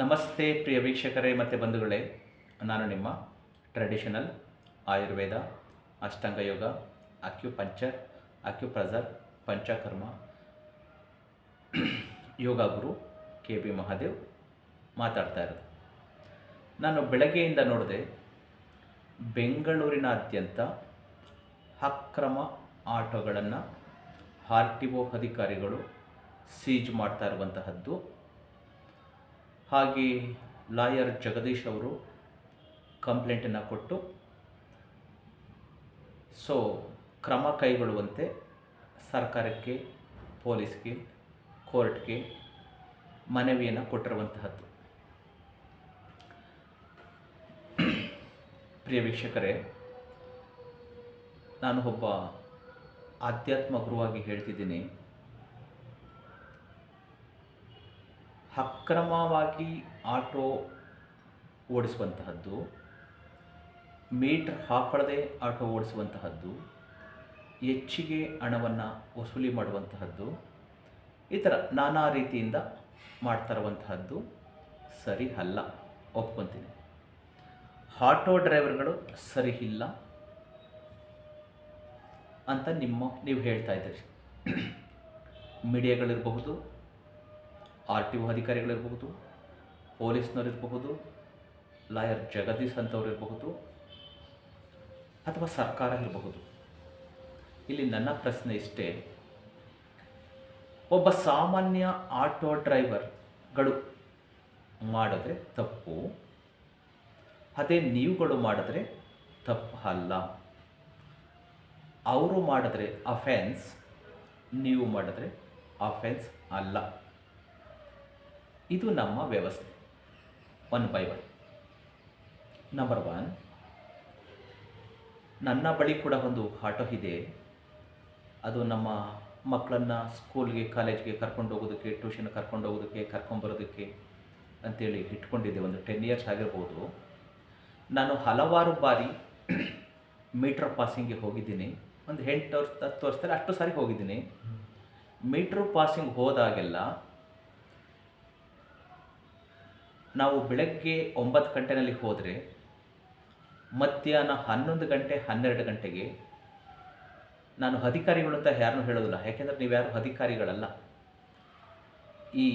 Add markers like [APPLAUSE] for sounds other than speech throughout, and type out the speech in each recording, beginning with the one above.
ನಮಸ್ತೆ ಪ್ರಿಯ ವೀಕ್ಷಕರೇ ಮತ್ತು ಬಂಧುಗಳೇ. ನಾನು ನಿಮ್ಮ traditional Ayurveda, Ashtanga yoga acupuncture acupressure Panchakarma, yoga guru K B Mahadev ಮಾತಾಡ್ತಾ ಇರೋದು. ನಾನು ಬೆಳಗ್ಗೆಯಿಂದ ನೋಡಿದೆ ಬೆಂಗಳೂರಿನಾದ್ಯಂತ ಅಕ್ರಮ ಆಟೋಗಳನ್ನು ಆರ್ ಟಿ ಒ ಅಧಿಕಾರಿಗಳು ಸೀಜ್ ಮಾಡ್ತಾ ಇರುವಂತಹದ್ದು. ಹಾಗೆ ಲಾಯರ್ ಜಗದೀಶ್ ಅವರು ಕಂಪ್ಲೇಂಟನ್ನು ಕೊಟ್ಟು, ಸೊ, ಕ್ರಮ ಕೈಗೊಳ್ಳುವಂತೆ ಸರ್ಕಾರಕ್ಕೆ, ಪೊಲೀಸ್ಗೆ, ಕೋರ್ಟ್ಗೆ ಮನವಿಯನ್ನು ಕೊಟ್ಟಿರುವಂತಹದ್ದು. ಪ್ರಿಯ ವೀಕ್ಷಕರೇ, ನಾನು ಒಬ್ಬ ಆಧ್ಯಾತ್ಮ ಗುರುವಾಗಿ ಹೇಳ್ತಿದ್ದೀನಿ. ಅಕ್ರಮವಾಗಿ ಆಟೋ ಓಡಿಸುವಂತಹದ್ದು, ಮೀಟ್ರ್ ಹಾಕೊಳ್ಳದೆ ಆಟೋ ಓಡಿಸುವಂತಹದ್ದು, ಹೆಚ್ಚಿಗೆ ಹಣವನ್ನು ವಸೂಲಿ ಮಾಡುವಂತಹದ್ದು ಈ ಥರ ನಾನಾ ರೀತಿಯಿಂದ ಮಾಡ್ತಾ ಇರುವಂತಹದ್ದು ಸರಿ ಅಲ್ಲ. ಒಪ್ಕೊತೀನಿ. ಆಟೋ ಡ್ರೈವರ್ಗಳು ಸರಿ ಇಲ್ಲ ಅಂತ ನಿಮ್ಮ, ನೀವು ಹೇಳ್ತಾ ಇದ್ದೀರಿ. ಮೀಡಿಯಾಗಳಿರಬಹುದು ಆರ್ ಟಿ ಒ ಅಧಿಕಾರಿಗಳಿರಬಹುದು, ಪೊಲೀಸ್ನವರಿರಬಹುದು, ಲಾಯರ್ ಜಗದೀಶ್ ಅಂತವ್ರು ಇರಬಹುದು ಅಥವಾ ಸರ್ಕಾರ ಇರಬಹುದು. ಇಲ್ಲಿ ನನ್ನ ಪ್ರಶ್ನೆ ಇಷ್ಟೇ, ಒಬ್ಬ ಸಾಮಾನ್ಯ ಆಟೋ ಡ್ರೈವರ್ಗಳು ಮಾಡಿದ್ರೆ ತಪ್ಪು, ಅದೇ ನೀವುಗಳು ಮಾಡಿದ್ರೆ ತಪ್ಪು ಅಲ್ಲ. ಅವರು ಮಾಡಿದ್ರೆ ಅಫೆನ್ಸ್ ನೀವು ಮಾಡಿದ್ರೆ ಅಫೆನ್ಸ್ ಅಲ್ಲ. ಇದು ನಮ್ಮ ವ್ಯವಸ್ಥೆ. One by one number one ನನ್ನ ಬಳಿ ಕೂಡ ಒಂದು ಆಟೋ ಇದೆ. ಅದು ನಮ್ಮ ಮಕ್ಕಳನ್ನು ಸ್ಕೂಲ್ಗೆ ಕಾಲೇಜ್ಗೆ ಕರ್ಕೊಂಡು ಹೋಗೋದಕ್ಕೆ ಟ್ಯೂಷನ್ ಕರ್ಕೊಂಡು ಹೋಗೋದಕ್ಕೆ ಕರ್ಕೊಂಬರೋದಕ್ಕೆ ಅಂತೇಳಿ ಇಟ್ಕೊಂಡಿದ್ದೆ. ಒಂದು ಟೆನ್ ಇಯರ್ಸ್ ಆಗಿರ್ಬೋದು. ನಾನು ಹಲವಾರು ಬಾರಿ [CLEARS THROAT] ಮೀಟ್ರ್ ಪಾಸಿಂಗ್ಗೆ ಹೋಗಿದ್ದೀನಿ. ಒಂದು ಎಂಟು ವರ್ಷ ಹತ್ತು ವರ್ಷದಲ್ಲಿ ಅಷ್ಟು ಸಾರಿ ಹೋಗಿದ್ದೀನಿ. ಮೀಟ್ರ್ ಪಾಸಿಂಗ್ ಹೋದಾಗೆಲ್ಲ ನಾವು ಬೆಳಗ್ಗೆ ಒಂಬತ್ತು ಗಂಟೆನಲ್ಲಿ ಹೋದರೆ, ಮಧ್ಯಾಹ್ನ ಹನ್ನೊಂದು ಗಂಟೆ, ಹನ್ನೆರಡು ಗಂಟೆಗೆ ನಾನು ಅಧಿಕಾರಿಗಳು ಅಂತ ಯಾರನ್ನೂ ಹೇಳೋದಿಲ್ಲ. ಯಾಕೆಂದರೆ ನೀವು ಯಾರು ಅಧಿಕಾರಿಗಳಲ್ಲ. ಈ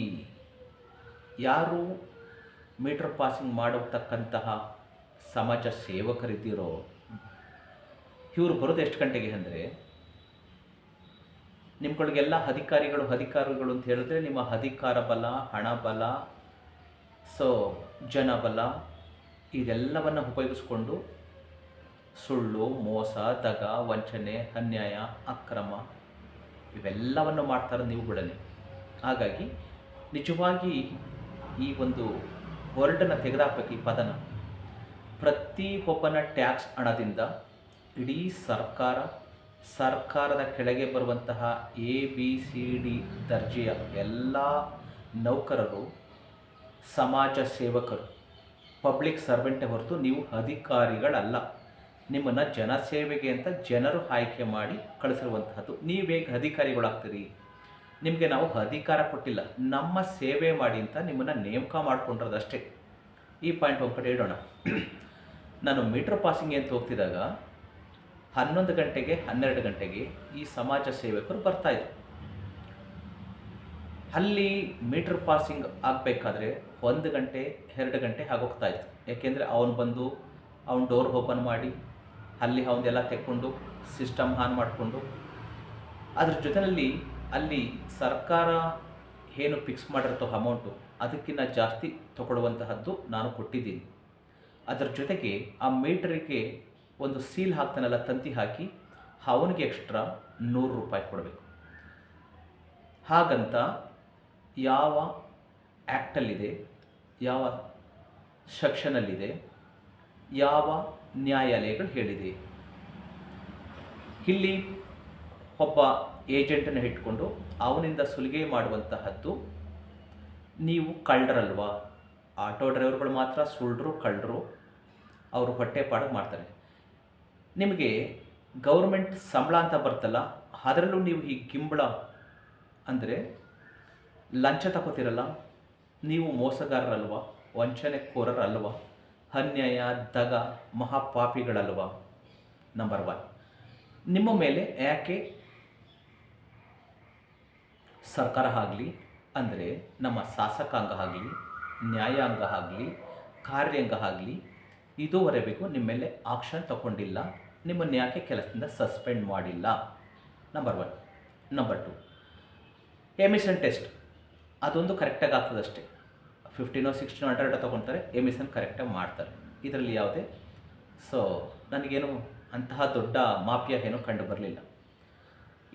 ಯಾರು ಮೀಟರ್ ಪಾಸಿಂಗ್ ಮಾಡತಕ್ಕಂತಹ ಸಮಾಜ ಸೇವಕರಿದ್ದೀರೋ, ಇವರು ಬರೋದು ಎಷ್ಟು ಗಂಟೆಗೆ ಅಂದರೆ, ನಿಮ್ಗಳಿಗೆಲ್ಲ ಅಧಿಕಾರಿಗಳು ಅಧಿಕಾರಿಗಳು ಅಂತ ಹೇಳಿದ್ರೆ ನಿಮ್ಮ ಅಧಿಕಾರ ಬಲ, ಹಣ ಬಲ ಸೊ ಜನಬಲ, ಇದೆಲ್ಲವನ್ನು ಉಪಯೋಗಿಸ್ಕೊಂಡು ಸುಳ್ಳು, ಮೋಸ ದಗ ವಂಚನೆ, ಅನ್ಯಾಯ, ಅಕ್ರಮ ಇವೆಲ್ಲವನ್ನು ಮಾಡ್ತಾರೆ ನೀವುಗಳನ್ನೇ ಹಾಗಾಗಿ ನಿಜವಾಗಿ ಈ ಒಂದು ವರ್ಡನ್ನು ತೆಗೆದಾಕಬೇಕು ಈ ಪದನ. ಪ್ರತಿ ಒಬ್ಬನ ಟ್ಯಾಕ್ಸ್ ಹಣದಿಂದ ಇಡೀ ಸರ್ಕಾರ, ಸರ್ಕಾರದ ಕೆಳಗೆ ಬರುವಂತಹ ಎ ಬಿ ಸಿ ಡಿ ದರ್ಜೆಯ ಎಲ್ಲ ನೌಕರರು ಸಮಾಜ ಸೇವಕರು ಪಬ್ಲಿಕ್ ಸರ್ವೆಂಟೇ ಹೊರತು ನೀವು ಅಧಿಕಾರಿಗಳಲ್ಲ. ನಿಮ್ಮನ್ನು ಜನಸೇವೆಗೆ ಅಂತ ಜನರು ಆಯ್ಕೆ ಮಾಡಿ ಕಳಿಸಿರುವಂತಹದ್ದು. ನೀವು ಹೇಗೆ ಅಧಿಕಾರಿಗಳಾಗ್ತೀರಿ. ನಿಮಗೆ ನಾವು ಅಧಿಕಾರ ಕೊಟ್ಟಿಲ್ಲ. ನಮ್ಮ ಸೇವೆ ಮಾಡಿ ಅಂತ ನಿಮ್ಮನ್ನು ನೇಮಕ ಮಾಡ್ಕೊಂಡಿರೋದಷ್ಟೇ. ಈ ಪಾಯಿಂಟ್ ಒಂದು ಕಡೆ ಇಡೋಣ. ನಾನು ಮೀಟ್ರ್ ಪಾಸಿಂಗ್ ಅಂತ ಹೋಗ್ತಿದ್ದಾಗ ಹನ್ನೊಂದು ಗಂಟೆಗೆ, ಹನ್ನೆರಡು ಗಂಟೆಗೆ ಈ ಸಮಾಜ ಸೇವಕರು ಬರ್ತಾಯಿದ್ರು ಅಲ್ಲಿ ಮೀಟ್ರ್ ಪಾಸಿಂಗ್ ಆಗಬೇಕಾದ್ರೆ ಒಂದು ಗಂಟೆ, ಎರಡು ಗಂಟೆ ಆಗೋಗ್ತಾ ಇತ್ತು. ಯಾಕೆಂದರೆ ಅವನು ಬಂದು ಅವನ ಡೋರ್ ಓಪನ್ ಮಾಡಿ, ಅಲ್ಲಿ ಅವನದೆಲ್ಲ ತೆಕ್ಕೊಂಡು ಸಿಸ್ಟಮ್ ಆನ್ ಮಾಡಿಕೊಂಡು, ಅದ್ರ ಜೊತೆಯಲ್ಲಿ ಅಲ್ಲಿ ಸರ್ಕಾರ ಏನು ಫಿಕ್ಸ್ ಮಾಡಿರುತ್ತೋ ಅಮೌಂಟು ಅದಕ್ಕಿಂತ ಜಾಸ್ತಿ ತಗೊಳ್ಳುವಂತಹದ್ದು ನಾನು ಕೊಟ್ಟಿದ್ದೀನಿ. ಅದರ ಜೊತೆಗೆ ಆ ಮೀಟ್ರಿಗೆ ಒಂದು ಸೀಲ್ ಹಾಕ್ತಾನಲ್ಲ, ತಂತಿ ಹಾಕಿ, ಅವನಿಗೆ ಎಕ್ಸ್ಟ್ರಾ ನೂರು ರೂಪಾಯಿ ಕೊಡಬೇಕು. ಹಾಗಂತ ಯಾವ ಆ್ಯಕ್ಟಲ್ಲಿದೆ ಯಾವ ಸೆಕ್ಷನಲ್ಲಿದೆ ಯಾವ ನ್ಯಾಯಾಲಯಗಳು ಹೇಳಿದೆ? ಇಲ್ಲಿ ಒಬ್ಬ ಏಜೆಂಟನ್ನು ಇಟ್ಕೊಂಡು ಅವನಿಂದ ಸುಲಿಗೆ ಮಾಡುವಂತಹದ್ದು ನೀವು ಕಳ್ಳರಲ್ವಾ? ಆಟೋ ಡ್ರೈವರ್ಗಳು ಮಾತ್ರ ಸುಳ್ಳರು ಕಳ್ಳರು, ಅವರು ಹೊಟ್ಟೆಪಾಡು ಮಾಡ್ತಾರೆ. ನಿಮಗೆ ಗೌರ್ಮೆಂಟ್ ಸಂಬಳ ಅಂತ ಬರ್ತಲ್ಲ ಅದರಲ್ಲೂ ನೀವು ಈ ಗಿಂಬಳ ಅಂದರೆ ಲಂಚ ತಗೋತಿರಲ್ಲ? ನೀವು ಮೋಸಗಾರರಲ್ವಾ? ವಂಚನೆಕೋರರಲ್ವಾ? ಅನ್ಯಾಯ, ದಗ, ಮಹಾಪಾಪಿಗಳಲ್ವಾ? ನಂಬರ್ ಒನ್ ನಿಮ್ಮ ಮೇಲೆ ಯಾಕೆ ಸರ್ಕಾರ ಆಗಲಿ, ಅಂದರೆ ನಮ್ಮ ಶಾಸಕಾಂಗ ಆಗಲಿ, ನ್ಯಾಯಾಂಗ ಆಗಲಿ, ಕಾರ್ಯಾಂಗ ಆಗಲಿ ಇದುವರೆಗೂ ನಿಮ್ಮ ಮೇಲೆ ಆಕ್ಷನ್ ತಗೊಂಡಿಲ್ಲ, ನಿಮ್ಮನ್ನು ಯಾಕೆ ಕೆಲಸದಿಂದ ಸಸ್ಪೆಂಡ್ ಮಾಡಿಲ್ಲ? Number one number two emission test ಅದೊಂದು ಕರೆಕ್ಟಾಗಿ ಆಗ್ತದಷ್ಟೇ. ಫಿಫ್ಟೀನೋ ಸಿಕ್ಸ್ಟೀನೋ ಹಂಡ್ರೆಡ್ ತೊಗೊತಾರೆ ಎಮಿಷನ್ ಕರೆಕ್ಟಾಗಿ ಮಾಡ್ತಾರೆ. ಇದರಲ್ಲಿ ಯಾವುದೇ? ಸೊ ನನಗೇನು ಅಂತಹ ದೊಡ್ಡ ಮಾಫಿಯಾ ಏನೂ ಕಂಡು ಬರಲಿಲ್ಲ.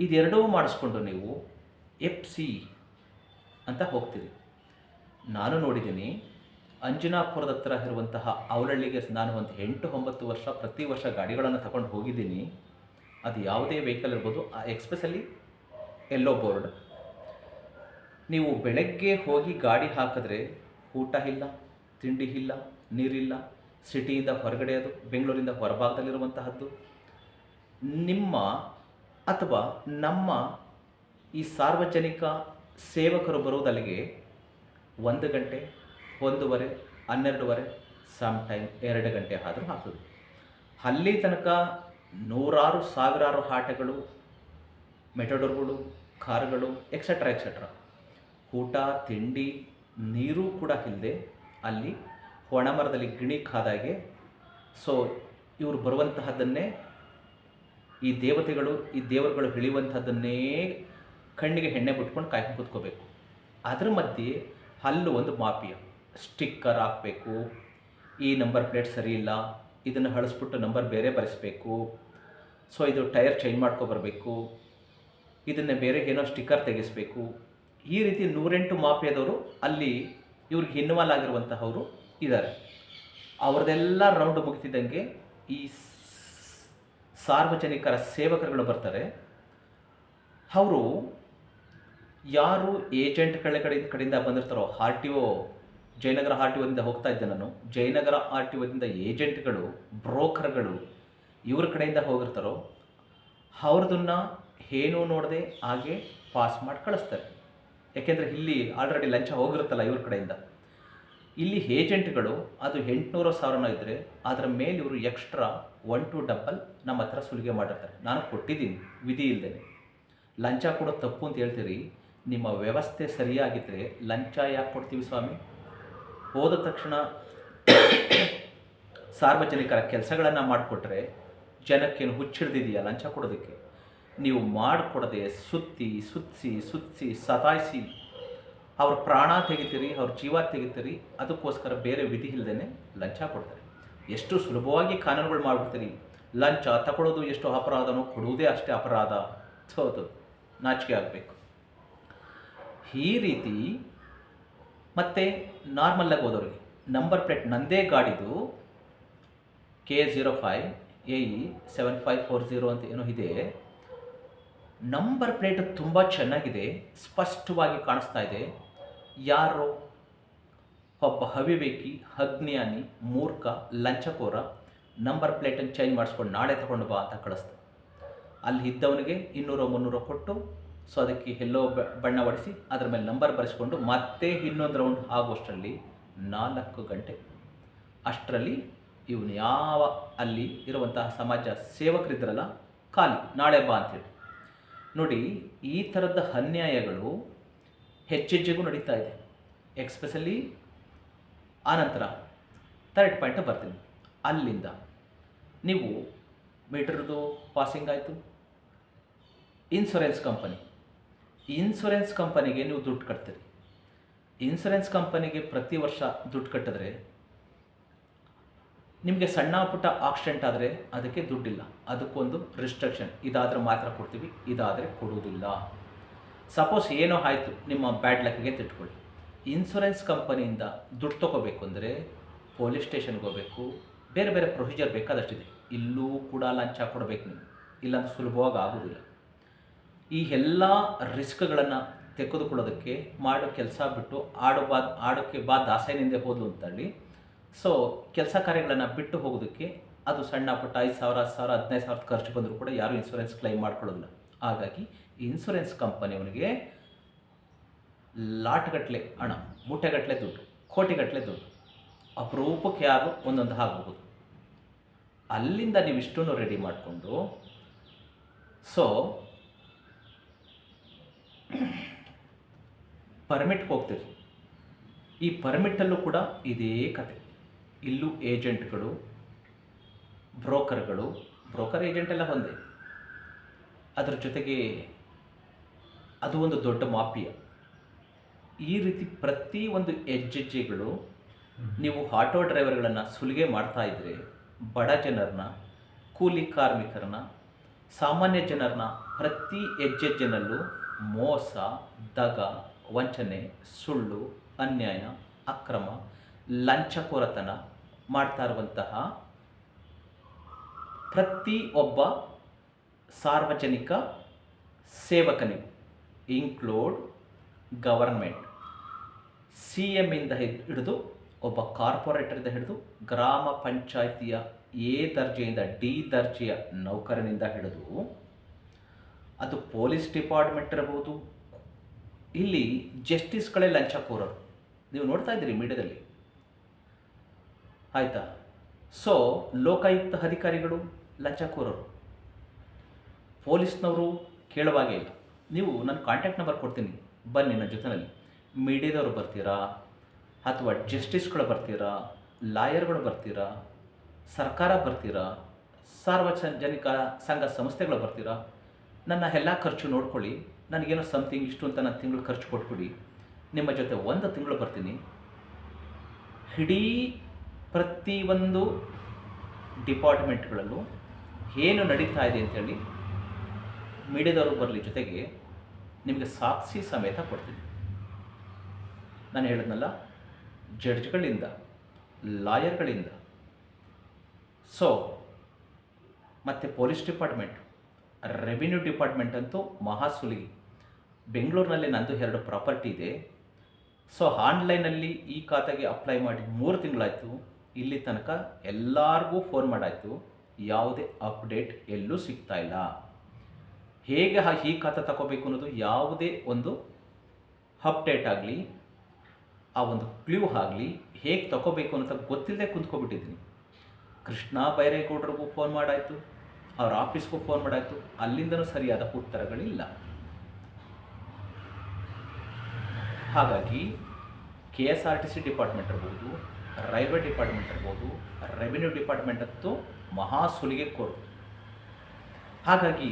ಇದೆರಡೂ ಮಾಡಿಸ್ಕೊಂಡು ನೀವು ಎಫ್ ಸಿ ಅಂತ ಹೋಗ್ತೀರಿ. ನಾನು ನೋಡಿದ್ದೀನಿ, ಅಂಜನಾಪುರದ ಹತ್ರ ಇರುವಂತಹ ಅವಲಹಳ್ಳಿಗೆ ನಾನು ಒಂದು ಎಂಟು ಒಂಬತ್ತು ವರ್ಷ ಪ್ರತಿ ವರ್ಷ ಗಾಡಿಗಳನ್ನು ತಗೊಂಡು ಹೋಗಿದ್ದೀನಿ. ಅದು ಯಾವುದೇ ವೆಹಿಕಲ್ ಇರ್ಬೋದು, ಆ ಎಕ್ಸ್ಪ್ರೆಸ್ಸಲ್ಲಿ ಎಲ್ಲೋ ಬೋರ್ಡ್ ನೀವು ಬೆಳಗ್ಗೆ ಹೋಗಿ ಗಾಡಿ ಹಾಕಿದ್ರೆ ಊಟ ಇಲ್ಲ, ತಿಂಡಿ ಇಲ್ಲ, ನೀರಿಲ್ಲ, ಸಿಟಿಯಿಂದ ಹೊರಗಡೆ ಅದು, ಬೆಂಗಳೂರಿಂದ ಹೊರಭಾಗದಲ್ಲಿರುವಂತಹದ್ದು. ನಿಮ್ಮ ಅಥವಾ ನಮ್ಮ ಈ ಸಾರ್ವಜನಿಕ ಸೇವಕರು ಬರುವುದಲ್ಲಿಗೆ ಒಂದು ಗಂಟೆ, ಒಂದೂವರೆ, ಹನ್ನೆರಡುವರೆ ಸಮ್ ಟೈಮ್ ಎರಡು ಗಂಟೆ ಆದರೂ ಆಗ್ತದೆ. ಅಲ್ಲಿ ತನಕ ನೂರಾರು, ಸಾವಿರಾರು ಆಟಗಳು ಮೆಟಡೋರ್ಗಳು ಕಾರುಗಳು ಎಕ್ಸೆಟ್ರಾ ಎಕ್ಸೆಟ್ರಾ ಊಟ, ತಿಂಡಿ ನೀರು ಕೂಡ ಇಲ್ಲದೆ ಅಲ್ಲಿ ಒಣಮರದಲ್ಲಿ ಗಿಣಿ ಕಾದಾಗೆ. ಸೊ ಇವರು ಬರುವಂತಹದ್ದನ್ನೇ ಈ ದೇವತೆಗಳು, ಈ ದೇವರುಗಳು ಇಳಿಯುವಂಥದ್ದನ್ನೇ ಕಣ್ಣಿಗೆ ಎಣ್ಣೆ ಬಿಟ್ಕೊಂಡು ಕಾಯ್ಕೊಂಡು ಕೂತ್ಕೋಬೇಕು. ಅದ್ರ ಮಧ್ಯೆ ಅಲ್ಲೂ ಒಂದು ಮಾಪಿಯ ಸ್ಟಿಕ್ಕರ್ ಹಾಕಬೇಕು, ಈ ನಂಬರ್ ಪ್ಲೇಟ್ ಸರಿ ಇಲ್ಲ, ಇದನ್ನು ಹಳಿಸ್ಬಿಟ್ಟು ನಂಬರ್ ಬೇರೆ ಬರೆಸ್ಬೇಕು ಸೊ ಇದು ಟೈರ್ ಚೇಂಜ್ ಮಾಡ್ಕೊಬರ್ಬೇಕು ಇದನ್ನು ಬೇರೆ ಏನೋ ಸ್ಟಿಕ್ಕರ್ ತೆಗೆಸಬೇಕು ಈ ರೀತಿ ನೂರೆಂಟು ಮಾಫಿಯಾದವರು ಅಲ್ಲಿ ಇವ್ರಿಗೆ ಇನ್ವಾಲ್ ಆಗಿರುವಂತಹವರು ಇದ್ದಾರೆ. ಅವ್ರದ್ದೆಲ್ಲ ರೌಂಡ್ ಮುಗಿತಿದ್ದಂಗೆ ಈ ಸಾರ್ವಜನಿಕರ ಸೇವಕರುಗಳು ಬರ್ತಾರೆ. ಅವರು ಯಾರು ಏಜೆಂಟ್ ಕಡೆ ಕಡೆಯಿಂದ ಬಂದಿರ್ತಾರೋ R T O Jayanagar R T ಒದಿಂದ ಹೋಗ್ತಾ ಇದ್ದೆ ನಾನು. ಜಯನಗರ ಆರ್ ಟಿ ಒದಿಂದ ಏಜೆಂಟ್ಗಳು ಬ್ರೋಕರ್ಗಳು ಇವ್ರ ಕಡೆಯಿಂದ ಹೋಗಿರ್ತಾರೋ, ಅವ್ರದನ್ನ ಏನೂ ನೋಡದೆ ಹಾಗೆ ಪಾಸ್ ಮಾಡಿ ಕಳಿಸ್ತಾರೆ. ಯಾಕೆಂದರೆ ಇಲ್ಲಿ ಆಲ್ರೆಡಿ ಲಂಚ ಹೋಗಿರುತ್ತಲ್ಲ ಇವ್ರ ಕಡೆಯಿಂದ. ಇಲ್ಲಿ ಏಜೆಂಟ್ಗಳು ಅದು ಎಂಟುನೂರು ಸಾವಿರನ ಇದ್ದರೆ ಅದರ ಮೇಲೆ ಇವರು ಎಕ್ಸ್ಟ್ರಾ ಒನ್ ಟು ಡಬಲ್ ನಮ್ಮ ಹತ್ರ ಸುಲಿಗೆ ಮಾಡಿರ್ತಾರೆ. ನಾನು ಕೊಟ್ಟಿದ್ದೀನಿ, ವಿಧಿ ಇಲ್ಲದೆ ಲಂಚ ಕೊಡೋದು ತಪ್ಪು ಅಂತ ಹೇಳ್ತೀರಿ, ನಿಮ್ಮ ವ್ಯವಸ್ಥೆ ಸರಿಯಾಗಿದ್ದರೆ ಲಂಚ ಯಾಕೆ ಕೊಡ್ತೀವಿ ಸ್ವಾಮಿ? ಹೋದ ತಕ್ಷಣ ಸಾರ್ವಜನಿಕರ ಕೆಲಸಗಳನ್ನು ಮಾಡಿಕೊಟ್ರೆ ಜನಕ್ಕೇನು ಹುಚ್ಚಿಡ್ದಿದೆಯಾ ಲಂಚ ಕೊಡೋದಕ್ಕೆ? ನೀವು ಮಾಡಿಕೊಡದೆ ಸುತ್ತಿ ಸುತ್ತಿಸಿ ಸುತ್ತಿಸಿ ಸತಾಯಿಸಿ, ಅವ್ರ ಪ್ರಾಣ ತೆಗಿತೀರಿ, ಅವ್ರ ಜೀವ ತೆಗಿತೀರಿ, ಅದಕ್ಕೋಸ್ಕರ ಬೇರೆ ವಿಧಿ ಇಲ್ಲದೇ ಲಂಚ ಕೊಡ್ತಾರೆ. ಎಷ್ಟು ಸುಲಭವಾಗಿ ಕಾನೂನುಗಳು ಮಾಡಿಬಿಡ್ತೀರಿ. ಲಂಚ ತಗೊಳ್ಳೋದು ಎಷ್ಟು ಅಪರಾಧನೋ ಕೊಡುವುದೇ ಅಷ್ಟೇ ಅಪರಾಧ. ಸೋದು ನಾಚಿಕೆ ಆಗಬೇಕು. ಈ ರೀತಿ ಮತ್ತೆ ನಾರ್ಮಲ್ಲಾಗಿ ಹೋದವ್ರಿಗೆ ನಂಬರ್ ಪ್ಲೇಟ್ ನಂದೇ ಗಾಡಿದು K zero five A E seven five four zero ಅಂತ ಏನೋ ಇದೆ. ನಂಬರ್ ಪ್ಲೇಟ್ ತುಂಬ ಚೆನ್ನಾಗಿದೆ, ಸ್ಪಷ್ಟವಾಗಿ ಕಾಣಿಸ್ತಾ ಇದೆ. ಯಾರೋ? ಒಬ್ಬ ಹವಿವೇಕಿ ಅಜ್ಞಾನಿ ಮೂರ್ಖ, ಲಂಚಕೋರ. ನಂಬರ್ ಪ್ಲೇಟನ್ನು ಚೇಂಜ್ ಮಾಡಿಸ್ಕೊಂಡು ನಾಳೆ ತಗೊಂಡು ಬಾ ಅಂತ ಕಳಿಸ್ತು ಅಲ್ಲಿ ಇದ್ದವನಿಗೆ ಇನ್ನೂರ, ಮುನ್ನೂರು ಕೊಟ್ಟು, ಸೊ ಅದಕ್ಕೆ ಎಲ್ಲೋ ಬಣ್ಣ ಹೊಡಿಸಿ, ಅದರ ಮೇಲೆ ನಂಬರ್ ಬರೆಸ್ಕೊಂಡು ಮತ್ತೆ ಇನ್ನೊಂದು ರೌಂಡ್ ಆಗೋಷ್ಟರಲ್ಲಿ ನಾಲ್ಕು ಗಂಟೆ. ಅಷ್ಟರಲ್ಲಿ ಇವನು ಯಾವ ಅಲ್ಲಿ ಇರುವಂತಹ ಸಮಾಜ ಸೇವಕರಿದ್ರಲ್ಲ, ಖಾಲಿ, ನಾಳೆ ಬಾ ಅಂತೇಳಿ ನೋಡಿ, ಈ ಥರದ ಅನ್ಯಾಯಗಳು ಹೆಚ್ಚೆಚ್ಚೆಗೂ ನಡೀತಾ ಇದೆ. ಎಕ್ಸ್ಪೆಷಲಿ ಆನಂತರ ಥರ್ಡ್ ಪಾಯಿಂಟ್ ಬರ್ತೀನಿ. ಅಲ್ಲಿಂದ ನೀವು ಮೀಟರ್ದು ಪಾಸಿಂಗ್ ಆಯಿತು. ಇನ್ಶೂರೆನ್ಸ್ ಕಂಪನಿ ಇನ್ಶೂರೆನ್ಸ್ ಕಂಪನಿಗೆ ನೀವು ದುಡ್ಡು ಕಟ್ತೀರಿ. ಇನ್ಶೂರೆನ್ಸ್ ಕಂಪನಿಗೆ ಪ್ರತಿ ವರ್ಷ ದುಡ್ಡು ಕಟ್ಟಿದ್ರೆ ನಿಮಗೆ ಸಣ್ಣ ಪುಟ್ಟ ಆಕ್ಸಿಡೆಂಟ್ ಆದರೆ ಅದಕ್ಕೆ ದುಡ್ಡಿಲ್ಲ. ಅದಕ್ಕೊಂದು ರಿಸ್ಟ್ರಿಕ್ಷನ್ ಇದಾದರೆ ಮಾತ್ರ ಕೊಡ್ತೀವಿ, ಇದಾದರೆ ಕೊಡುವುದಿಲ್ಲ. ಸಪೋಸ್ ಏನೋ ಆಯಿತು, ನಿಮ್ಮ ಬ್ಯಾಡ್ ಲಕ್ಗೆ ತಿಟ್ಕೊಳ್ಳಿ. ಇನ್ಸೂರೆನ್ಸ್ ಕಂಪನಿಯಿಂದ ದುಡ್ಡು ತೊಗೋಬೇಕು ಅಂದರೆ ಪೊಲೀಸ್ ಸ್ಟೇಷನ್ಗೆ ಹೋಗಬೇಕು. ಬೇರೆ ಬೇರೆ ಪ್ರೊಸೀಜರ್ ಬೇಕಾದಷ್ಟಿದೆ. ಇಲ್ಲೂ ಕೂಡ ಲಂಚ ಕೊಡಬೇಕು ನೀವು. ಇಲ್ಲಾಂದ್ರೆ ಸುಲಭವಾಗಿ ಆಗೋದಿಲ್ಲ. ಈ ಎಲ್ಲ ರಿಸ್ಕ್ಗಳನ್ನು ತೆಗೆದುಕೊಳ್ಳೋದಕ್ಕೆ ಮಾಡೋ ಕೆಲಸ ಬಿಟ್ಟು ಆಡೋ ಬಾ ಆಡೋಕ್ಕೆ ಬಾ ದಾಸೇನಿಂದೆ ಅಂತ ಅಂತೇಳಿ ಸೊ ಕೆಲಸ ಕಾರ್ಯಗಳನ್ನು ಬಿಟ್ಟು ಹೋಗೋದಕ್ಕೆ ಅದು ಸಣ್ಣ ಪುಟ್ಟ ಐದು ಸಾವಿರ ಹತ್ತು ಸಾವಿರ, ಹದಿನೈದು ಸಾವಿರದ ಖರ್ಚು ಬಂದರೂ ಕೂಡ ಯಾರೂ ಇನ್ಶೂರೆನ್ಸ್ ಕ್ಲೈಮ್ ಮಾಡ್ಕೊಳ್ಳೋದಿಲ್ಲ. ಹಾಗಾಗಿ ಇನ್ಶೂರೆನ್ಸ್ ಕಂಪನಿಯವನಿಗೆ ಲಾಟ್ಗಟ್ಟಲೆ ಹಣ ಮೂಟೆಗಟ್ಟಲೆ ದುಡ್ಡು ಕೋಟಿಗಟ್ಟಲೆ ದುಡ್ಡು, ಅಪರೂಪಕ್ಕೆ ಯಾರು ಒಂದೊಂದು ಆಗಬಹುದು ಅಲ್ಲಿಂದ ನೀವು ಇಷ್ಟನ್ನು ರೆಡಿ ಮಾಡಿಕೊಂಡು ಸೊ ಪರ್ಮಿಟ್ಗೆ ಹೋಗ್ತೀರಿ ಈ ಪರ್ಮಿಟಲ್ಲೂ ಕೂಡ ಇದೇ ಕತೆ. ಇಲ್ಲೂ ಏಜೆಂಟ್ಗಳು ಬ್ರೋಕರ್ಗಳು ಬ್ರೋಕರ್ ಏಜೆಂಟ್ ಎಲ್ಲ ಒಂದೇ ಅದರ ಜೊತೆಗೆ ಅದು ಒಂದು ದೊಡ್ಡ ಮಾಫಿಯಾ. ಈ ರೀತಿ ಪ್ರತಿ ಒಂದು ಹೆಜ್ಜೆಜ್ಜೆಗಳು ನೀವು ಆಟೋ ಡ್ರೈವರ್ಗಳನ್ನು ಸುಲಿಗೆ ಮಾಡ್ತಾ ಇದ್ದರೆ ಬಡ ಜನರನ್ನ ಕೂಲಿ ಕಾರ್ಮಿಕರನ್ನ ಸಾಮಾನ್ಯ ಜನರನ್ನ ಪ್ರತಿ ಹೆಜ್ಜೆಜ್ಜೆನಲ್ಲೂ ಮೋಸ ದಗ ವಂಚನೆ ಸುಳ್ಳು ಅನ್ಯಾಯ ಅಕ್ರಮ ಲಂಚಕೋರತನ ಮಾಡ್ತಾ ಇರುವಂತಹ ಪ್ರತಿ ಒಬ್ಬ ಸಾರ್ವಜನಿಕ ಸೇವಕನಿಗೂ ಇನ್ಕ್ಲೂಡ್ ಗವರ್ಮೆಂಟ್ ಸಿ ಇಂದ ಹಿಡಿದು ಒಬ್ಬ ಕಾರ್ಪೊರೇಟರಿಂದ ಹಿಡಿದು ಗ್ರಾಮ ಪಂಚಾಯಿತಿಯ ಎ ದರ್ಜೆಯಿಂದ ಡಿ ದರ್ಜೆಯ ನೌಕರನಿಂದ ಹಿಡಿದು ಅದು ಪೊಲೀಸ್ ಡಿಪಾರ್ಟ್ಮೆಂಟ್ ಇರಬಹುದು. ಇಲ್ಲಿ ಜಸ್ಟಿಸ್ಗಳೇ ಲಂಚಕೋರರು. ನೀವು ನೋಡ್ತಾ ಇದ್ದೀರಿ ಮೀಡಿಯಾದಲ್ಲಿ. ಆಯಿತಾ? ಸೊ ಲೋಕಾಯುಕ್ತ ಅಧಿಕಾರಿಗಳು, ಲಂಚಕೋರರು, ಪೊಲೀಸ್ನವರು ಕೇಳುವಾಗೆ ಇಲ್ಲ. ನೀವು ನನ್ನ ಕಾಂಟ್ಯಾಕ್ಟ್ ನಂಬರ್ ಕೊಡ್ತೀನಿ. ಬನ್ನಿ ನನ್ನ ಜೊತೆಯಲ್ಲಿ. ಮೀಡಿಯಾದವರು ಬರ್ತೀರಾ? ಅಥವಾ ಜಸ್ಟಿಸ್ಗಳು ಬರ್ತೀರಾ? ಲಾಯರ್ಗಳು ಬರ್ತೀರಾ? ಸರ್ಕಾರ ಬರ್ತೀರಾ? ಸಾರ್ವಜನಿಕ ಸಂಘ ಸಂಸ್ಥೆಗಳು ಬರ್ತೀರಾ? ನನ್ನ ಎಲ್ಲ ಖರ್ಚು ನೋಡ್ಕೊಳ್ಳಿ. ನನಗೇನೋ ಸಮಥಿಂಗ್ ಇಷ್ಟು ಅಂತ ನಾನು ತಿಂಗಳು ಖರ್ಚು ಕೊಟ್ಬಿಡಿ. ನಿಮ್ಮ ಜೊತೆ ಒಂದು ತಿಂಗಳು ಬರ್ತೀನಿ. ಇಡೀ ಪ್ರತಿಯೊಂದು ಡಿಪಾರ್ಟ್ಮೆಂಟ್ಗಳಲ್ಲೂ ಏನು ನಡೀತಾ ಇದೆ ಅಂತೇಳಿ ಮೀಡಿಯಾದವರು ಬರಲಿ ಜೊತೆಗೆ ನಿಮಗೆ ಸಾಕ್ಷಿ ಸಮೇತ ಕೊಡ್ತೀನಿ. ನಾನು ಹೇಳಿದ್ನಲ್ಲ, ಜಡ್ಜ್ಗಳಿಂದ, ಲಾಯರ್ಗಳಿಂದ. ಸೊ ಮತ್ತು ಪೊಲೀಸ್ ಡಿಪಾರ್ಟ್ಮೆಂಟ್, ರೆವಿನ್ಯೂ ಡಿಪಾರ್ಟ್ಮೆಂಟ್ ಅಂತೂ ಮಹಾ ಸುಲಿಗೆ. ಬೆಂಗಳೂರಿನಲ್ಲಿ ನಂದು ಎರಡು ಪ್ರಾಪರ್ಟಿ ಇದೆ. ಸೊ ಆನ್ಲೈನಲ್ಲಿ ಈ ಖಾತೆಗೆ ಅಪ್ಲೈ ಮಾಡಿ ಮೂರು ತಿಂಗಳಾಯಿತು. ಇಲ್ಲಿ ತನಕ ಎಲ್ಲರಿಗೂ ಫೋನ್ ಮಾಡಾಯಿತು. ಯಾವುದೇ ಅಪ್ಡೇಟ್ ಎಲ್ಲೂ ಸಿಗ್ತಾ ಇಲ್ಲ. ಹೇಗೆ ಈ ಖಾತೆ ತಗೋಬೇಕು ಅನ್ನೋದು ಯಾವುದೇ ಒಂದು ಅಪ್ಡೇಟ್ ಆಗಲಿ, ಆ ಒಂದು ಕ್ಲೂ ಆಗಲಿ ಹೇಗೆ ತಗೋಬೇಕು ಅಂತ ಗೊತ್ತಿಲ್ಲದೆ ಕುಂತ್ಕೊಬಿಟ್ಟಿದ್ದೀನಿ. ಕೃಷ್ಣ ಬೈರೇಗೌಡರಿಗೂ ಫೋನ್ ಮಾಡಾಯಿತು, ಅವ್ರ ಆಫೀಸ್ಗೂ ಫೋನ್ ಮಾಡಾಯಿತು, ಅಲ್ಲಿಂದನೂ ಸರಿಯಾದ ಉತ್ತರಗಳಿಲ್ಲ. ಹಾಗಾಗಿ K S R T C department ಇರ್ಬೋದು ರೈಲ್ವೆ ಡಿಪಾರ್ಟ್ಮೆಂಟ್ ಇರ್ಬೋದು ರೆವಿನ್ಯೂ ಡಿಪಾರ್ಟ್ಮೆಂಟ್ ಅಂತೂ ಮಹಾ ಸುಲಿಗೆ ಕೋರ್ಟ್ ಹಾಗಾಗಿ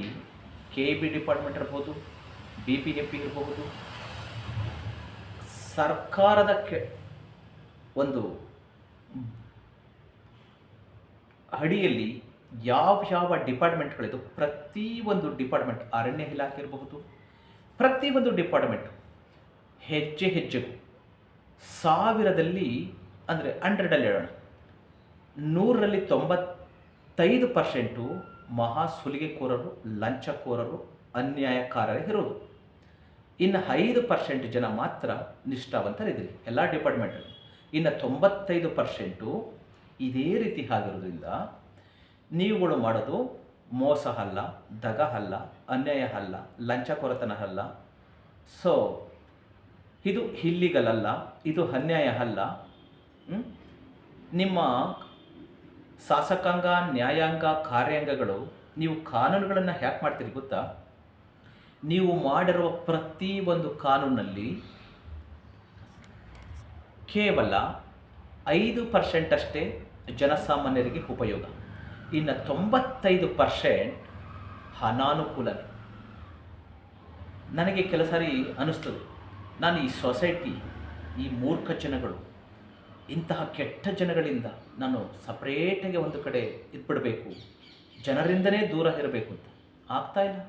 ಕೆ ಬಿ ಡಿಪಾರ್ಟ್ಮೆಂಟ್ ಇರ್ಬೋದು ಬಿ ಪಿ ಎಂ ಪಿ ಇರಬಹುದು ಸರ್ಕಾರದ ಕೆ ಒಂದು ಅಡಿಯಲ್ಲಿ ಯಾವ ಯಾವ ಡಿಪಾರ್ಟ್ಮೆಂಟ್ಗಳಿದ್ದು ಪ್ರತಿಯೊಂದು ಡಿಪಾರ್ಟ್ಮೆಂಟ್ ಅರಣ್ಯ ಇಲಾಖೆ ಇರಬಹುದು ಪ್ರತಿಯೊಂದು ಡಿಪಾರ್ಟ್ಮೆಂಟ್ ಹೆಜ್ಜೆ ಹೆಜ್ಜೆಗೂ ಸಾವಿರದಲ್ಲಿ ಅಂದರೆ ಹಂಡ್ರೆಡಲ್ಲಿ ಹೇಳೋಣ. ನೂರರಲ್ಲಿ ತೊಂಬತ್ತೈದು ಪರ್ಸೆಂಟು ಮಹಾ ಸುಲಿಗೆಕೋರರು, ಲಂಚಕೋರರು, ಅನ್ಯಾಯಕಾರರೇ ಇರೋದು. ಇನ್ನು ಐದು ಪರ್ಸೆಂಟ್ ಜನ ಮಾತ್ರ ನಿಷ್ಠಾವಂತರಿದ್ದೀರಿ, ಎಲ್ಲ ಡಿಪಾರ್ಟ್ಮೆಂಟಲ್ಲಿ. ಇನ್ನು ತೊಂಬತ್ತೈದು ಪರ್ಸೆಂಟು ಇದೇ ರೀತಿ ಆಗಿರೋದ್ರಿಂದ ನೀವುಗಳು ಮಾಡೋದು ಮೋಸ ಅಲ್ಲ, ದಗ ಅಲ್ಲ, ಅನ್ಯಾಯ ಅಲ್ಲ, ಲಂಚಕೊರತನ ಅಲ್ಲ. ಸೊ ಇದು ಇಲ್ಲಿಗಲ್ ಇದು ಅನ್ಯಾಯ ಅಲ್ಲ? ನಿಮ್ಮ ಶಾಸಕಾಂಗ, ನ್ಯಾಯಾಂಗ ಕಾರ್ಯಾಂಗಗಳು ನೀವು ಕಾನೂನುಗಳನ್ನು ಹ್ಯಾಕ್ ಮಾಡ್ತೀರಿ ಗೊತ್ತಾ? ನೀವು ಮಾಡಿರುವ ಪ್ರತಿ ಒಂದು ಕಾನೂನಲ್ಲಿ ಕೇವಲ ಐದು ಪರ್ಸೆಂಟ್ ಅಷ್ಟೇ ಜನಸಾಮಾನ್ಯರಿಗೆ ಉಪಯೋಗ. ಇನ್ನು ತೊಂಬತ್ತೈದು ಪರ್ಸೆಂಟ್ ಅನಾನುಕೂಲನೇ. ನನಗೆ ಕೆಲ ಸಾರಿ ಅನ್ನಿಸ್ತದೆ ನಾನು ಈ ಸೊಸೈಟಿ, ಈ ಮೂರ್ಖ ಜನಗಳು ಇಂತಹ ಕೆಟ್ಟ ಜನಗಳಿಂದ ನಾನು ಸಪ್ರೇಟಾಗಿ ಒಂದು ಕಡೆ ಇದ್ಬಿಡಬೇಕು. ಜನರಿಂದನೇ ದೂರ ಇರಬೇಕು ಅಂತ. ಆಗ್ತಾ ಇಲ್ಲ.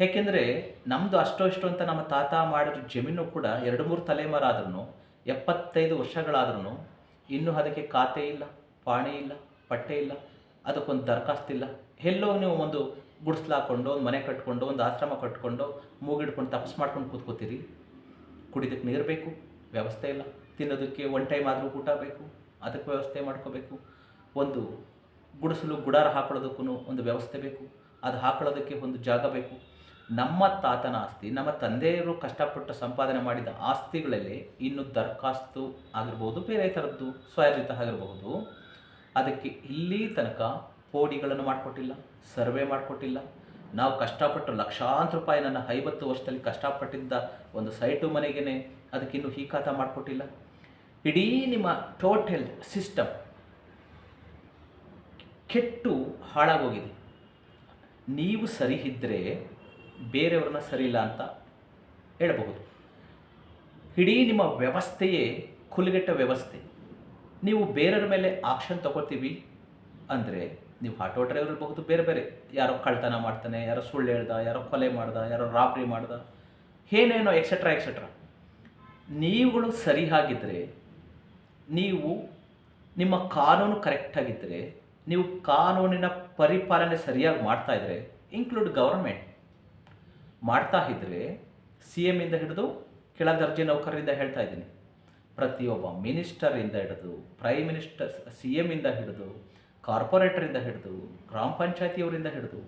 ಏಕೆಂದರೆ ನಮ್ಮದು ಅಷ್ಟೋ ಇಷ್ಟೋ ಅಂತ ನಮ್ಮ ತಾತ ಮಾಡಿರೋ ಜಮೀನು ಕೂಡ ಎರಡು ಮೂರು ತಲೆಮಾರಾದ್ರೂ ಎಪ್ಪತ್ತೈದು ವರ್ಷಗಳಾದ್ರೂ ಇನ್ನೂ ಅದಕ್ಕೆ ಖಾತೆ ಇಲ್ಲ, ಪಾಣಿ ಇಲ್ಲ ಪಟ್ಟೆ ಇಲ್ಲ, ಅದಕ್ಕೊಂದು ದರಖಾಸ್ತಿಲ್ಲ ಎಲ್ಲೋ ನೀವು ಒಂದು ಗುಡಿಸ್ಲು ಹಾಕ್ಕೊಂಡು ಒಂದು ಮನೆ ಕಟ್ಕೊಂಡು, ಒಂದು ಆಶ್ರಮ ಕಟ್ಕೊಂಡು, ಮೂಗಿಡ್ಕೊಂಡು ತಪಸ್ ಮಾಡ್ಕೊಂಡು ಕೂತ್ಕೋತೀರಿ. ಕುಡಿದಕ್ಕೆ ನೀರು ಬೇಕು, ವ್ಯವಸ್ಥೆ ಇಲ್ಲ. ತಿನ್ನೋದಕ್ಕೆ ಒನ್ ಟೈಮ್ ಆದರೂ ಊಟ ಬೇಕು, ಅದಕ್ಕೆ ವ್ಯವಸ್ಥೆ ಮಾಡ್ಕೋಬೇಕು. ಒಂದು ಗುಡಿಸಲು ಗುಡಾರ ಹಾಕೊಳ್ಳೋದಕ್ಕೂ ಒಂದು ವ್ಯವಸ್ಥೆ ಬೇಕು. ಅದು ಹಾಕೊಳ್ಳೋದಕ್ಕೆ ಒಂದು ಜಾಗ ಬೇಕು. ನಮ್ಮ ತಾತನ ಆಸ್ತಿ, ನಮ್ಮ ತಂದೆಯವರು ಕಷ್ಟಪಟ್ಟು ಸಂಪಾದನೆ ಮಾಡಿದ ಆಸ್ತಿಗಳಲ್ಲಿ ಇನ್ನು ದರಖಾಸ್ತು ಆಗಿರ್ಬೋದು, ಬೇರೆ ಥರದ್ದು ಸ್ವಯರ್ಜಿತ ಆಗಿರಬಹುದು. ಅದಕ್ಕೆ ಇಲ್ಲಿ ತನಕ ಪೋಡಿಗಳನ್ನು ಮಾಡಿಕೊಟ್ಟಿಲ್ಲ, ಸರ್ವೆ ಮಾಡಿಕೊಟ್ಟಿಲ್ಲ. ನಾವು ಕಷ್ಟಪಟ್ಟು ಲಕ್ಷಾಂತರ ರೂಪಾಯಿ ನನ್ನ ಐವತ್ತು ವರ್ಷದಲ್ಲಿ ಕಷ್ಟಪಟ್ಟಿದ್ದ ಒಂದು ಸೈಟು ಮನೆಗೇ ಅದಕ್ಕಿನ್ನೂ ಹೀಕಾತ ಮಾಡಿಕೊಟ್ಟಿಲ್ಲ. ಇಡೀ ನಿಮ್ಮ ಟೋಟಲ್ ಸಿಸ್ಟಮ್ ಕೆಟ್ಟು ಹಾಳಾಗೋಗಿದೆ. ನೀವು ಸರಿ ಇದ್ದರೆ ಬೇರೆಯವ್ರನ್ನ ಸರಿ ಇಲ್ಲ ಅಂತ ಹೇಳಬಹುದು. ಇಡೀ ನಿಮ್ಮ ವ್ಯವಸ್ಥೆಯೇ ಕುಲಗೆಟ್ಟ ವ್ಯವಸ್ಥೆ. ನೀವು ಬೇರೆಯವ್ರ ಮೇಲೆ ಆಕ್ಷನ್ ತಗೋತೀವಿ ಅಂದರೆ ನೀವು ಆಟೋ ಡ್ರೈವರ್ ಇರಬಹುದು, ಬೇರೆ ಬೇರೆ. ಯಾರೋ ಕಳ್ತನ ಮಾಡ್ತಾನೆ, ಯಾರೋ ಸುಳ್ಳು ಹೇಳ್ದ, ಯಾರೋ ಕೊಲೆ ಮಾಡ್ದ, ಯಾರೋ ರಾಬ್ರಿ ಮಾಡ್ದ, ಏನೇನೋ ಎಕ್ಸೆಟ್ರಾ ಎಕ್ಸೆಟ್ರಾ ನೀವುಗಳು ಸರಿ ಆಗಿದ್ದರೆ ನೀವು ನಿಮ್ಮ ಕಾನೂನು ಕರೆಕ್ಟಾಗಿದ್ದರೆ ನೀವು ಕಾನೂನಿನ ಪರಿಪಾಲನೆ ಸರಿಯಾಗಿ ಮಾಡ್ತಾ ಇದ್ದರೆ ಇನ್ಕ್ಲೂಡ್ ಗೌರ್ಮೆಂಟ್ ಮಾಡ್ತಾ ಇದ್ದರೆ ಸಿ ಇಂದ ಹಿಡಿದು ಕೆಳ ದರ್ಜೆ ನೌಕರರಿಂದ ಹೇಳ್ತಾ ಇದ್ದೀನಿ. ಪ್ರತಿಯೊಬ್ಬ ಮಿನಿಸ್ಟರಿಂದ ಹಿಡಿದು ಪ್ರೈಮ್ ಮಿನಿಸ್ಟರ್ ಸಿ ಇಂದ ಹಿಡಿದು ಕಾರ್ಪೊರೇಟರಿಂದ ಹಿಡಿದು, ಗ್ರಾಮ ಪಂಚಾಯತಿಯವರಿಂದ ಹಿಡಿದು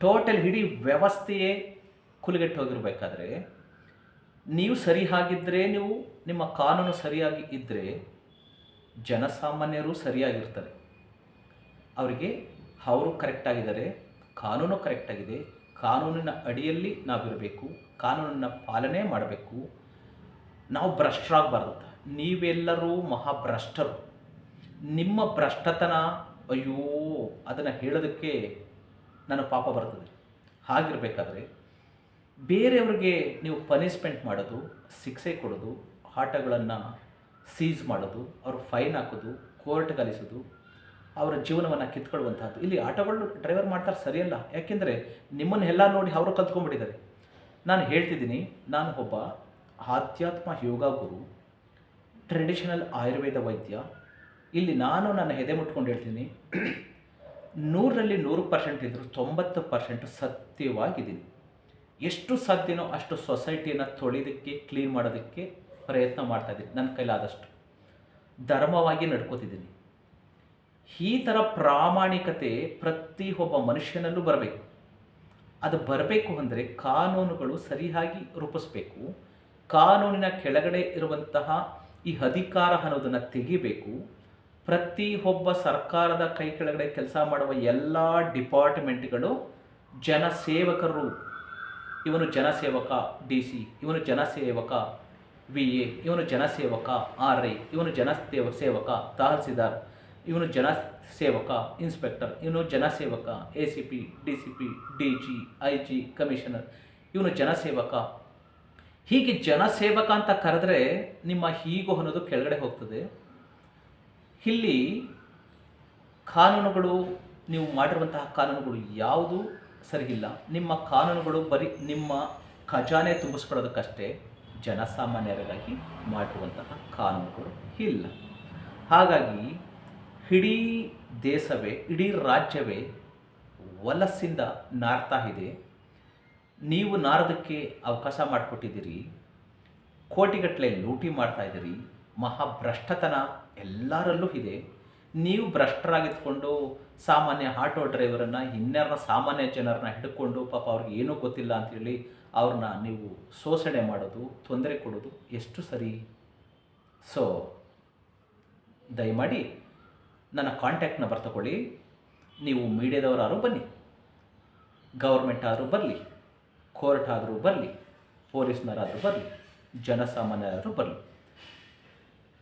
ಟೋಟಲ್ ಇಡೀ ವ್ಯವಸ್ಥೆಯೇ ಹೋಗಿರಬೇಕಾದ್ರೆ, ನೀವು ಸರಿ ಆಗಿದ್ದರೆ ನೀವು ನಿಮ್ಮ ಕಾನೂನು ಸರಿಯಾಗಿ ಇದ್ದರೆ ಜನಸಾಮಾನ್ಯರು ಸರಿಯಾಗಿರ್ತಾರೆ ಅವರಿಗೆ ಅವರು ಕರೆಕ್ಟಾಗಿದ್ದಾರೆ, ಕಾನೂನು ಕರೆಕ್ಟಾಗಿದೆ, ಕಾನೂನಿನ ಅಡಿಯಲ್ಲಿ ನಾವಿರಬೇಕು ಕಾನೂನನ್ನ ಪಾಲನೆ ಮಾಡಬೇಕು. ನಾವು ಭ್ರಷ್ಟರಾಗಬಾರ್ದು ನೀವೆಲ್ಲರೂ ಮಹಾಭ್ರಷ್ಟರು. ನಿಮ್ಮ ಭ್ರಷ್ಟತನ ಅಯ್ಯೋ, ಅದನ್ನು ಹೇಳೋದಕ್ಕೆ ನನ್ನ ಪಾಪ ಬರ್ತದೆ. ಹಾಗಿರಬೇಕಾದ್ರೆ, ಬೇರೆಯವ್ರಿಗೆ ನೀವು ಪನಿಷ್ಮೆಂಟ್ ಮಾಡೋದು, ಶಿಕ್ಷೆ ಕೊಡೋದು, ಆಟಗಳನ್ನು ಸೀಸ್ ಮಾಡೋದು, ಅವ್ರ ಫೈನ್ ಹಾಕೋದು, ಕೋರ್ಟ್ ಕಲಿಸೋದು, ಅವರ ಜೀವನವನ್ನು ಕಿತ್ಕೊಳ್ಳುವಂಥದ್ದು ಇಲ್ಲಿ ಆಟೋಗಳು ಡ್ರೈವರ್ ಮಾಡ್ತಾರೆ ಸರಿಯಲ್ಲ. ಯಾಕೆಂದರೆ ನಿಮ್ಮನ್ನೆಲ್ಲ ನೋಡಿ ಅವರು ಕಲ್ತ್ಕೊಂಡ್ಬಿಟ್ಟಿದ್ದಾರೆ. ನಾನು ಹೇಳ್ತಿದ್ದೀನಿ, ನಾನು ಒಬ್ಬ ಆಧ್ಯಾತ್ಮ ಯೋಗ ಗುರು ಟ್ರೆಡಿಷನಲ್ ಆಯುರ್ವೇದ ವೈದ್ಯ. ಇಲ್ಲಿ ನಾನು ನನ್ನ ಹೆದೆ ಮುಟ್ಕೊಂಡು ಹೇಳ್ತೀನಿ, ನೂರರಲ್ಲಿ ನೂರು ಪರ್ಸೆಂಟ್ ಇದ್ದರೂ ತೊಂಬತ್ತು ಪರ್ಸೆಂಟ್ ಸತ್ಯವಾಗಿದ್ದೀನಿ. ಎಷ್ಟು ಸಾಧ್ಯನೋ ಅಷ್ಟು ಸೊಸೈಟಿಯನ್ನು ತೊಳೆಯೋದಕ್ಕೆ ಕ್ಲೀನ್ ಮಾಡೋದಕ್ಕೆ ಪ್ರಯತ್ನ ಮಾಡ್ತಾ ಇದ್ದೀನಿ. ನನ್ನ ಕೈಲಾದಷ್ಟು ಧರ್ಮವಾಗಿ ನಡ್ಕೋತಿದ್ದೀನಿ. ಈ ಥರ ಪ್ರಾಮಾಣಿಕತೆ ಪ್ರತಿ ಒಬ್ಬ ಮನುಷ್ಯನಲ್ಲೂ ಬರಬೇಕು. ಅದು ಬರಬೇಕು ಅಂದರೆ ಕಾನೂನುಗಳು ಸರಿಯಾಗಿ ರೂಪಿಸಬೇಕು. ಕಾನೂನಿನ ಕೆಳಗಡೆ ಇರುವಂತಹ ಈ ಅಧಿಕಾರ ಅನ್ನೋದನ್ನು ತೆಗಿಬೇಕು. ಪ್ರತಿ ಒಬ್ಬ ಸರ್ಕಾರದ ಕೈ ಕೆಳಗಡೆ ಕೆಲಸ ಮಾಡುವ ಎಲ್ಲ ಡಿಪಾರ್ಟ್ಮೆಂಟ್ಗಳು ಜನಸೇವಕರು. ಇವನು ಜನಸೇವಕ, ಡಿ ಸಿ. ಇವನು ಜನಸೇವಕ. ವಿ ಎ ಇವನು ಜನಸೇವಕ. ಆರ್ ಐ ಇವನು ಜನಸೇವ, ಸೇವಕ. ತಹಸೀಲ್ದಾರ್ ಇವನು ಜನ ಸೇವಕ ಇನ್ಸ್ಪೆಕ್ಟರ್, ಇವನು ಜನಸೇವಕ. A C P, D C P, D G, I G, commissioner, ಇವನು ಜನಸೇವಕ. ಹೀಗೆ ಜನಸೇವಕ ಅಂತ ಕರೆದ್ರೆ ನಿಮ್ಮ ಹೀಗೋ ಅನ್ನೋದು ಕೆಳಗಡೆ ಹೋಗ್ತದೆ. ಇಲ್ಲಿ ಕಾನೂನುಗಳು, ನೀವು ಮಾಡಿರುವಂತಹ ಕಾನೂನುಗಳು ಯಾವುದು ಸರಿಯಿಲ್ಲ ನಿಮ್ಮ ಕಾನೂನುಗಳು ಬರೀ ನಿಮ್ಮ ಖಜಾನೆ ತುಂಬಿಸ್ಕೊಳ್ಳೋದಕ್ಕಷ್ಟೇ. ಜನಸಾಮಾನ್ಯರಿಗಾಗಿ ಮಾಡುವಂತಹ ಕಾನೂನುಗಳು ಇಲ್ಲ. ಹಾಗಾಗಿ ಇಡೀ ದೇಶವೇ, ಇಡೀ ರಾಜ್ಯವೇ ವಲಸ್ಸಿಂದ ನಾರ್ತಾ ಇದೆ. ನೀವು ನಾರದಕ್ಕೆ ಅವಕಾಶ ಮಾಡಿಕೊಟ್ಟಿದ್ದೀರಿ. ಕೋಟಿಗಟ್ಟಲೆ ಲೂಟಿ ಮಾಡ್ತಾ ಇದ್ದೀರಿ. ಮಹಾಭ್ರಷ್ಟತನ ಎಲ್ಲರಲ್ಲೂ ಇದೆ. ನೀವು ಭ್ರಷ್ಟರಾಗಿದ್ಕೊಂಡು ಸಾಮಾನ್ಯ ಆಟೋ ಡ್ರೈವರನ್ನು ಇನ್ಯಾರನ್ನ ಸಾಮಾನ್ಯ ಜನರನ್ನ ಹಿಡ್ಕೊಂಡು ಪಾಪ ಅವ್ರಿಗೆ ಏನೂ ಗೊತ್ತಿಲ್ಲ ಅಂಥೇಳಿ ಅವ್ರನ್ನ ನೀವು ಶೋಷಣೆ ಮಾಡೋದು, ತೊಂದರೆ ಕೊಡೋದು ಎಷ್ಟು ಸರಿ? ಸೊ ದಯಮಾಡಿ ನನ್ನ ಕಾಂಟ್ಯಾಕ್ಟ್ನ ಬರ್ತಕೊಳ್ಳಿ. ನೀವು ಮೀಡಿಯಾದವರಾದರೂ ಬನ್ನಿ. ಗೌರ್ಮೆಂಟ್ ಆದರೂ ಬರಲಿ. ಕೋರ್ಟ್ ಆದರೂ ಬರಲಿ. ಪೊಲೀಸ್ನವರಾದರೂ ಬರಲಿ. ಜನಸಾಮಾನ್ಯರಾದರೂ ಬರಲಿ.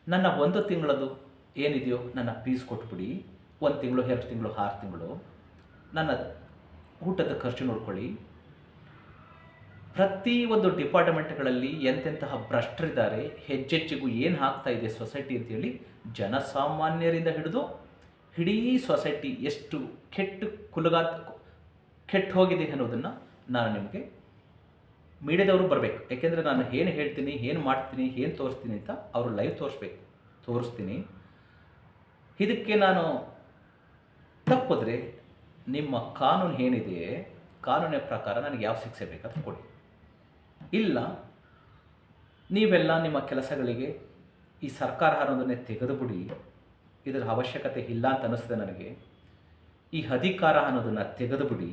ನನ್ನ ಒಂದು ತಿಂಗಳದು ಏನಿದೆಯೋ ನನ್ನ ಫೀಸ್ ಕೊಟ್ಬಿಡಿ. ಒಂದು ತಿಂಗಳು, ಎರಡು ತಿಂಗಳು, ಆರು ತಿಂಗಳು. ನನ್ನ ಊಟದ ಖರ್ಚು ನೋಡ್ಕೊಳ್ಳಿ. ಪ್ರತಿ ಒಂದು ಡಿಪಾರ್ಟ್ಮೆಂಟ್ಗಳಲ್ಲಿ ಎಂತೆಂತಹ ಭ್ರಷ್ಟರಿದ್ದಾರೆ, ಹೆಜ್ಜೆಜ್ಜೆಗೂ ಏನು ಆಗ್ತಾ ಇದೆ ಸೊಸೈಟಿ ಅಂತೇಳಿ ಜನಸಾಮಾನ್ಯರಿಂದ ಹಿಡಿದು ಇಡೀ ಸೊಸೈಟಿ ಎಷ್ಟು ಕೆಟ್ಟು ಕುಲಗಾ ಕೆಟ್ಟು ಹೋಗಿದೆ ಅನ್ನೋದನ್ನು ನಾನು ನಿಮಗೆ ಮೀಡಿಯಾದವರು ಬರಬೇಕು. ಯಾಕೆಂದರೆ ನಾನು ಏನು ಹೇಳ್ತೀನಿ, ಏನು ಮಾಡ್ತೀನಿ, ಏನು ತೋರಿಸ್ತೀನಿ ಅಂತ ಅವರು ಲೈವ್ ತೋರಿಸ್ಬೇಕು, ತೋರಿಸ್ತೀನಿ. ಇದಕ್ಕೆ ನಾನು ತಪ್ಪಿದ್ರೆ ನಿಮ್ಮ ಕಾನೂನು ಏನಿದೆ ಕಾನೂನಿನ ಪ್ರಕಾರ ನನಗೆ ಯಾವ ಶಿಕ್ಷೆ ಬೇಕಾದ್ರೂ ಕೊಡಿ. ಇಲ್ಲ, ನೀವೆಲ್ಲ ನಿಮ್ಮ ಕೆಲಸಗಳಿಗೆ ಈ ಸರ್ಕಾರ ಅನ್ನೋದನ್ನೇ ತೆಗೆದುಬಿಡಿ. ಇದರ ಅವಶ್ಯಕತೆ ಇಲ್ಲ ಅಂತ ಅನ್ನಿಸ್ತದೆ ನನಗೆ. ಈ ಅಧಿಕಾರ ಅನ್ನೋದನ್ನು ತೆಗೆದುಬಿಡಿ.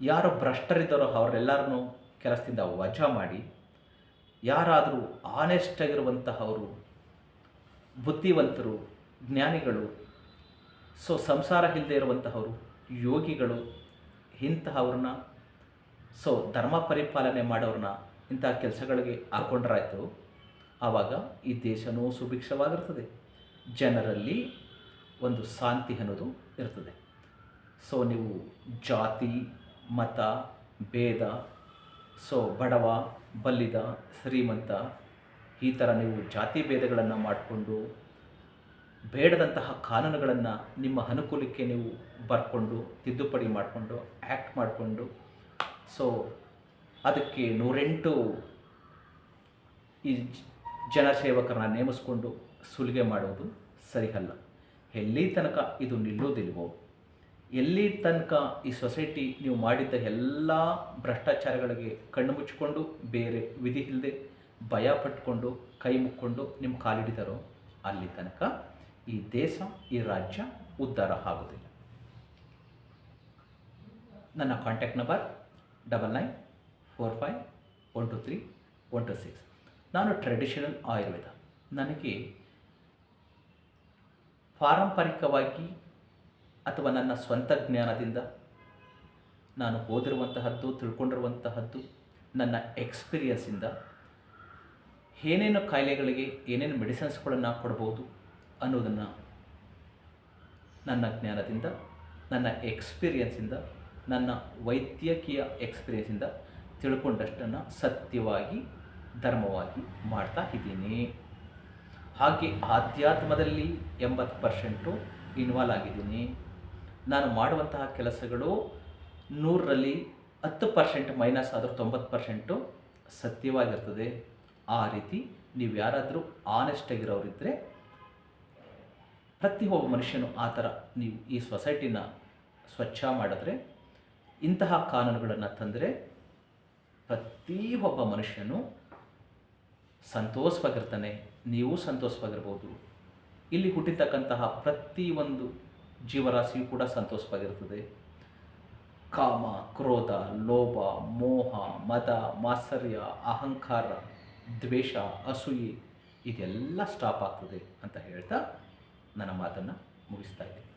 ಯಾರು ಭ್ರಷ್ಟರಿದ್ದಾರೋ ಅವರೆಲ್ಲರನ್ನೂ ಕೆಲಸದಿಂದ ವಜಾ ಮಾಡಿ. ಯಾರಾದರೂ ಆನೆಸ್ಟ್ ಆಗಿರುವಂತಹವರು, ಬುದ್ಧಿವಂತರು, ಜ್ಞಾನಿಗಳು, ಸೊ ಸಂಸಾರ ಇಲ್ಲದೆ ಇರುವಂತಹವರು, ಯೋಗಿಗಳು, ಇಂತಹವ್ರನ್ನ ಸೊ ಧರ್ಮ ಪರಿಪಾಲನೆ ಮಾಡೋರನ್ನ ಇಂಥ ಕೆಲಸಗಳಿಗೆ ಹಾಕೊಂಡ್ರಾಯ್ತು. ಆವಾಗ ಈ ದೇಶನೂ ಸುಭಿಕ್ಷವಾಗಿರ್ತದೆ. ಜನರಲ್ಲಿ ಒಂದು ಶಾಂತಿ ಅನ್ನೋದು ಇರ್ತದೆ. ಸೊ ನೀವು ಜಾತಿ, ಮತ, ಭೇದ ಸೊ ಬಡವ, ಬಲ್ಲಿದ, ಶ್ರೀಮಂತ ಈ ಥರ ನೀವು ಜಾತಿ ಭೇದಗಳನ್ನು ಮಾಡಿಕೊಂಡು ಬೇಡದಂತಹ ಕಾನೂನುಗಳನ್ನು ನಿಮ್ಮ ಅನುಕೂಲಕ್ಕೆ ನೀವು ಬರ್ಕೊಂಡು ತಿದ್ದುಪಡಿ ಮಾಡಿಕೊಂಡು ಆ್ಯಕ್ಟ್ ಮಾಡಿಕೊಂಡು ಸೊ ಅದಕ್ಕೆ ನೂರೆಂಟು ಈ ಜನಸೇವಕರನ್ನ ನೇಮಿಸ್ಕೊಂಡು ಸುಲಿಗೆ ಮಾಡುವುದು ಸರಿಯಲ್ಲ. ಎಲ್ಲಿ ತನಕ ಇದು ನಿಲ್ಲೋದಿಲ್ವೋ ಎಲ್ಲಿ ತನಕ ಈ ಸೊಸೈಟಿ ನೀವು ಮಾಡಿದ್ದ ಎಲ್ಲ ಭ್ರಷ್ಟಾಚಾರಗಳಿಗೆ ಕಣ್ಣು ಮುಚ್ಚಿಕೊಂಡು ಬೇರೆ ವಿಧಿ ಇಲ್ಲದೆ ಭಯ ಪಟ್ಕೊಂಡು ಕೈ ಮುಕ್ಕೊಂಡು ನಿಮ್ಮ ಕಾಲಿಡಿದರೋ, ಅಲ್ಲಿ ತನಕ ಈ ದೇಶ, ಈ ರಾಜ್ಯ ಉದ್ಧಾರ ಆಗೋದಿಲ್ಲ ನನ್ನ contact number double nine four five one two three one two six ನಾನು ಟ್ರೆಡಿಷನಲ್ ಆಯುರ್ವೇದ ನನಗೆ ಪಾರಂಪರಿಕವಾಗಿ ಅಥವಾ ನನ್ನ ಸ್ವಂತ ಜ್ಞಾನದಿಂದ ನಾನು ಓದಿರುವಂತಹದ್ದು, ತಿಳ್ಕೊಂಡಿರುವಂತಹದ್ದು, ನನ್ನ ಎಕ್ಸ್ಪೀರಿಯನ್ಸಿಂದ ಏನೇನು ಕಾಯಿಲೆಗಳಿಗೆ ಏನೇನು ಮೆಡಿಸಿನ್ಸ್ಗಳನ್ನು ಕೊಡ್ಬೋದು ಅನ್ನೋದನ್ನು ನನ್ನ ಜ್ಞಾನದಿಂದ, ನನ್ನ ಎಕ್ಸ್ಪೀರಿಯನ್ಸಿಂದ ನನ್ನ ವೈದ್ಯಕೀಯ ಎಕ್ಸ್ಪೀರಿಯನ್ಸಿಂದ ತಿಳ್ಕೊಂಡಷ್ಟನ್ನು ಸತ್ಯವಾಗಿ, ಧರ್ಮವಾಗಿ ಮಾಡ್ತಾ ಇದ್ದೀನಿ. ಹಾಗೆ ಆಧ್ಯಾತ್ಮದಲ್ಲಿ ಎಂಬತ್ತು ಪರ್ಸೆಂಟು ಇನ್ವಾಲ್ವ್ ಆಗಿದ್ದೀನಿ. ನಾನು ಮಾಡುವಂತಹ ಕೆಲಸಗಳು ನೂರರಲ್ಲಿ ಹತ್ತು ಪರ್ಸೆಂಟ್ ಮೈನಸ್ ಆದರೂ ತೊಂಬತ್ತು ಪರ್ಸೆಂಟು ಸತ್ಯವಾಗಿರ್ತದೆ. ಆ ರೀತಿ ನೀವು ಯಾರಾದರೂ ಆನೆಸ್ಟ್ ಆಗಿರೋರಿದ್ದರೆ ಪ್ರತಿಯೊಬ್ಬ ಮನುಷ್ಯನು ಆ ಥರ ನೀವು ಈ ಸೊಸೈಟಿನ ಸ್ವಚ್ಛ ಮಾಡಿದ್ರೆ ಇಂತಹ ಕಾನೂನುಗಳನ್ನು ತಂದರೆ ಪ್ರತಿಯೊಬ್ಬ ಮನುಷ್ಯನು ಸಂತೋಷವಾಗಿರ್ತಾನೆ, ನೀವು ಸಂತೋಷವಾಗಿರ್ಬೋದು. ಇಲ್ಲಿ ಹುಟ್ಟಿರ್ತಕ್ಕಂತಹ ಪ್ರತಿಯೊಂದು ಜೀವರಾಶಿಯು ಕೂಡ ಸಂತೋಷವಾಗಿರ್ತದೆ. ಕಾಮ, ಕ್ರೋಧ, ಲೋಭ, ಮೋಹ, ಮದ ಮಾತ್ಸರ್ಯ ಅಹಂಕಾರ, ದ್ವೇಷ, ಅಸೂಯೆ, ಇದೆಲ್ಲ ಸ್ಟಾಪ್ ಆಗ್ತದೆ ಅಂತ ಹೇಳ್ತಾ ನನ್ನ ಮಾತನ್ನು ಮುಗಿಸ್ತಾ ಇದ್ದೀನಿ.